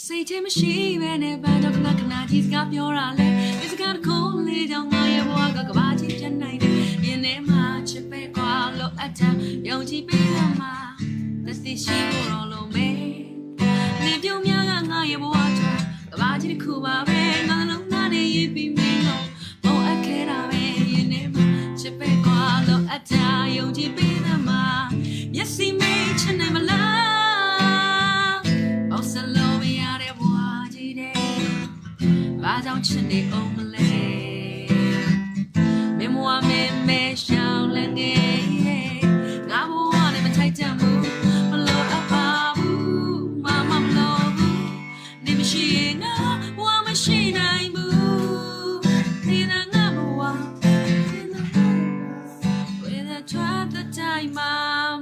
စိတ်ချင်းမရှိပဲနဲ့ဘာတော့ခဏခဏကြီးစကားပြောတာလဲဒီစကားတစ်ခုလေးကြောင့်ငါရဲ့ဘဝကကဘာကြီးပြတ်နိုင်တယ်ရင်ထဲမှာချစ်ပဲကွာလို့အထက်ယုံကြည်ပေးရမှာသက်စီရှိဖို့တော့လုံးမဲနေပြုံးများကငါရဲ့ဘဝချာကဘာကြီးတစ်ခုပါပဲ ဘာကြောင့်ချစ်နေအောင်မလဲမင်းမဝမင်းမဲရှောင်းလည်းငယ်ငါဘဝနဲ့မထိုက်တန်ဘူးမလို့အပ်ပါဘူးမမမလို့ဘူးနေမရှိရင်ငါဘဝမရှိနိုင်ဘူးဒီနာငါဘဝ With a try the time မှာ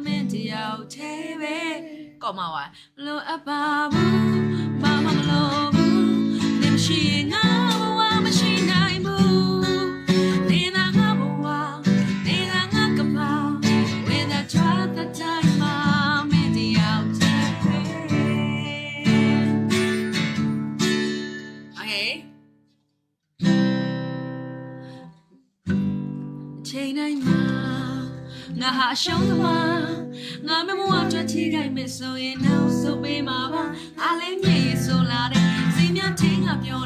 မင်းတယောက်သေးပဲကောမဝါမလို့အပ်ပါ ချိန်တိုင်းမှာငါဟာအရှုံးသမားငါမမွားထွက်ချိခိုက်မယ်ဆိုရင်နောက်ဆုံးပေးမှာပါအားလေးမြေဆိုလာတဲ့စီမြထင်းကပြော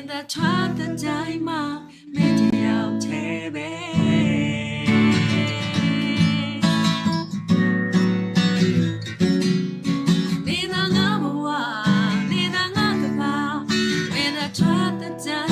in the trap the daima media tebe Nina nga mo wa nina nga ta ba in the trap the daima